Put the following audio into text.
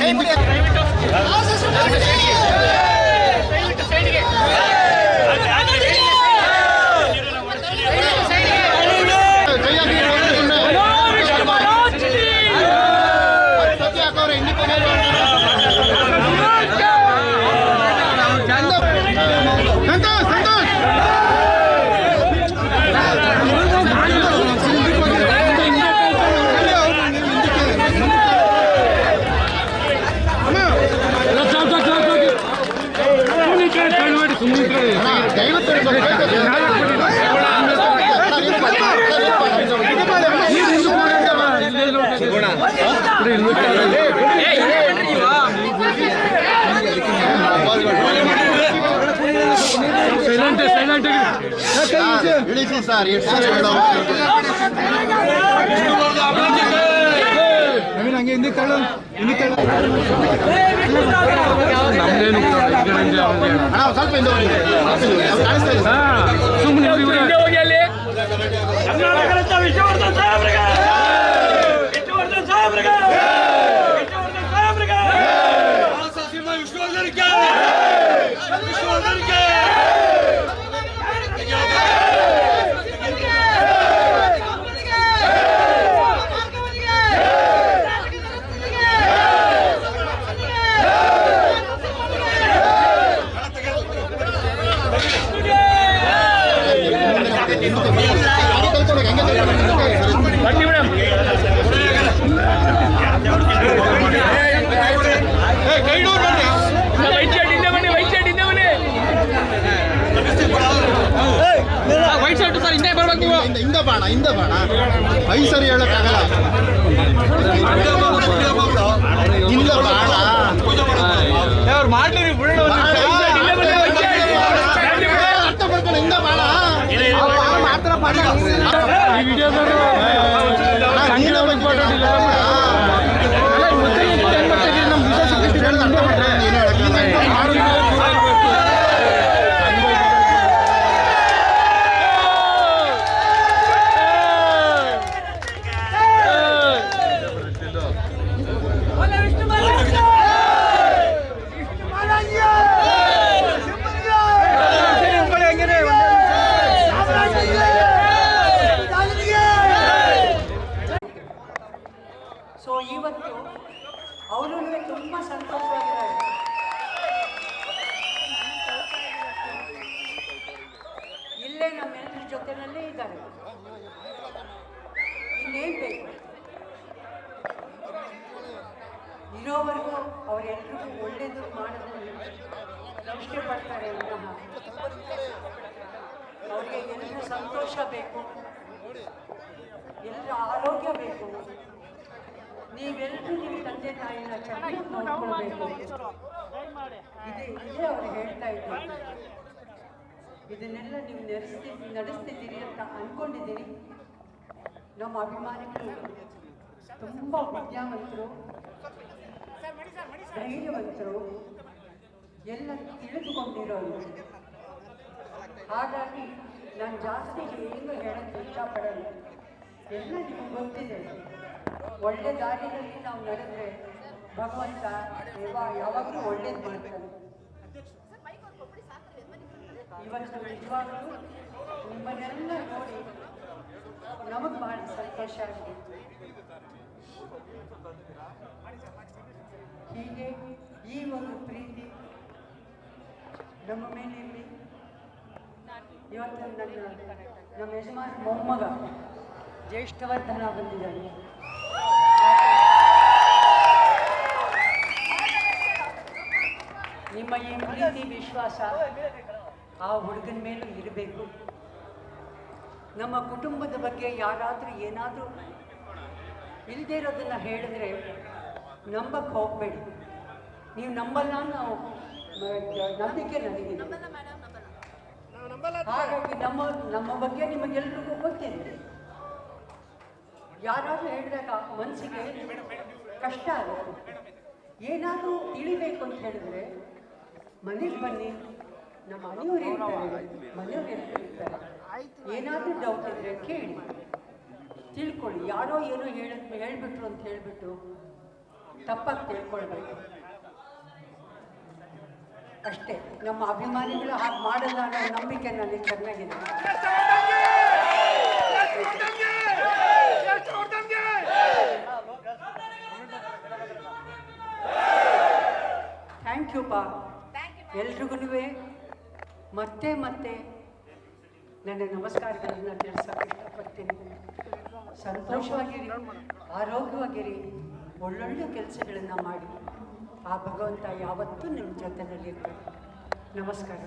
ಸಂತೋಷ್ ನವೀನ್ ಹಂಗೆ ಹಿಂದೆ ತಳ್ಳು ಹಿಂದೆ ತಳ್ಳು ನಮ್ದೇನು ಈ ಕಡೆಯಿಂದ ಅವ್ನಿಗೆ. ಅಣ್ಣ ಒಂದ್ ಸ್ವಲ್ಪ ಹಿಂದೆ ಹೋಗಿ ಅವ್ರು America! Happy Shoulder ಐ ಸರಿ ಹೇಳಕ್ಕಾಗಲ್ಲ ಇಲ್ಲ ಬಾಣ ಅವ್ರು ಮಾಡ್ಲಿ ನೀವು ಬಿಡೋಣ ಬಾಣ ಹಿಂದೆ ಹಿಂದೆ ಬನ್ನಿ ವೈಟ್ ಶರ್ಟ್ ಅರ್ಥ ಮಾಡ್ಕೊಂಡು ಹಿಂದೆ ಬಾಣ ಮಾತ್ರ ಈ ವಿಡಿಯೋದವರು ಸಂಗೀತ ಅವರೆಲ್ಲರಿಗೂ ಒಳ್ಳೇದು ಮಾಡೋದು ಇಷ್ಟಪಡ್ತಾರೆ ವಿನಃ ಅವರಿಗೆ ಎಲ್ಲರ ಸಂತೋಷ ಬೇಕು. ಎಲ್ಲರ ಆರೋಗ್ಯ ಬೇಕು. ನೀವೆಲ್ಲರೂ ನಿಮ್ಮ ತಂದೆ ತಾಯಿನ ಚೆನ್ನಾಗಿ ನೋಡ್ಕೊಳ್ಬೇಕು. ಇದೆ ಇದೇ ಅವ್ರು ಹೇಳ್ತಾ ಇದ್ದಾರೆ. ಇದನ್ನೆಲ್ಲ ನೀವು ನಡೆಸ್ತಿ, ನಡೆಸ್ತಿದ್ದೀರಿ ಅಂತ ಅನ್ಕೊಂಡಿದ್ದೀರಿ. ನಮ್ಮ ಅಭಿಮಾನಿಗಳು. ತುಂಬ ವಿದ್ಯಾವಂತರು ಧೈರ್ಯವಂತರು, ಎಲ್ಲ ತಿಳಿದುಕೊಂಡಿರೋರು ಹಾಗಾಗಿ ನಾನು ಜಾಸ್ತಿ ಏನು ಹೇಳಕ್ಕೆ ಇಷ್ಟಪಡಲ್ಲ. ಎಲ್ಲ ನಿಮಗೆ ಗೊತ್ತಿದೆ. ಒಳ್ಳೆ ದಾರಿಯಲ್ಲಿ ನಾವು ನಡೆದ್ರೆ ಭಗವಂತ ಯಾವಾಗಲೂ ಒಳ್ಳೇದು ಮಾಡ್ತಾನೆ. ಇವತ್ತು ನಿಜವಾಗಲೂ ನಿಮ್ಮನ್ನೆಲ್ಲ ನೋಡಿ ನಮಗೆ ಬಹಳ ಸಂತೋಷ ಆಗಿದೆ. ಹೀಗೆ ಈ ಒಂದು ಪ್ರೀತಿ ನಮ್ಮ ಮೇಲೆ ಇರಲಿ. ಇವತ್ತು ನಮ್ಮ ಯಜಮಾನ ಮೊಮ್ಮಗ ಜ್ಯೇಷ್ಠವರ್ಧನ ಬಂದಿದ್ದಾನೆ. ನಿಮ್ಮ ಈ ಪ್ರೀತಿ, ವಿಶ್ವಾಸ ಆ ಹುಡುಗನ ಮೇಲೂ ಇರಬೇಕು. ನಮ್ಮ ಕುಟುಂಬದ ಬಗ್ಗೆ ಯಾರಾದರೂ ಏನಾದರೂ ಇಲ್ಲದೆ ಇರೋದನ್ನು ಹೇಳಿದ್ರೆ ನಂಬಕ್ಕೆ ಹೋಗಬೇಡಿ. ನೀವು ನಂಬಲ್ಲ ನಾವು ನಂಬಿಕೆ ನನಗೆ ಹಾಗಾಗಿ ನಮ್ಮ ನಮ್ಮ ಬಗ್ಗೆ ನಿಮಗೆಲ್ರಿಗೂ ಗೊತ್ತಿದೆ. ಯಾರಾದರೂ ಹೇಳಿದಾಗ ಮನಸ್ಸಿಗೆ ಕಷ್ಟ ಆಗುತ್ತೆ. ಏನಾದರೂ ತಿಳಿಬೇಕು ಅಂತ ಹೇಳಿದ್ರೆ ಮನೆಗೆ ಬನ್ನಿ. ನಮ್ಮ ಮನೆಯವರು ಮನೆಯವರು ಮನೆಯವ್ರು ಇರ್ತಾರೆ. ಏನಾದರೂ ಡೌಟ್ ಇದ್ದರೆ ಕೇಳಿ. ತಿಳ್ಕೊಳ್ಳಿ. ಯಾರೋ ಏನೋ ಹೇಳ ಹೇಳ್ಬಿಟ್ರು ಅಂತ ಹೇಳ್ಬಿಟ್ಟು ತಪ್ಪಾಗಿ ತಿಳ್ಕೊಳ್ಬೇಕು. ಅಷ್ಟೇ. ನಮ್ಮ ಅಭಿಮಾನಿಗಳು ಹಾಗೆ ಮಾಡಲ್ಲ ಅನ್ನೋ ನಂಬಿಕೆ ನನಗೆ ಚೆನ್ನಾಗಿದೆ. ಥ್ಯಾಂಕ್ ಯು ಪಾ ಎಲ್ರಿಗೂ ಮತ್ತೆ ಮತ್ತೆ ನನ್ನ ನಮಸ್ಕಾರಗಳನ್ನು ತಿಳಿಸೋಕೆ ಇಷ್ಟಪಡ್ತೀನಿ. ಸಂತೋಷವಾಗಿರಿ, ಆರೋಗ್ಯವಾಗಿರಿ, ಒಳ್ಳೊಳ್ಳೆ ಕೆಲಸಗಳನ್ನು ಮಾಡಿ. ಆ ಭಗವಂತ ಯಾವತ್ತೂ ನಿಮ್ಮ ಜೊತೆಯಲ್ಲಿರ್ತಾರೆ ನಮಸ್ಕಾರ.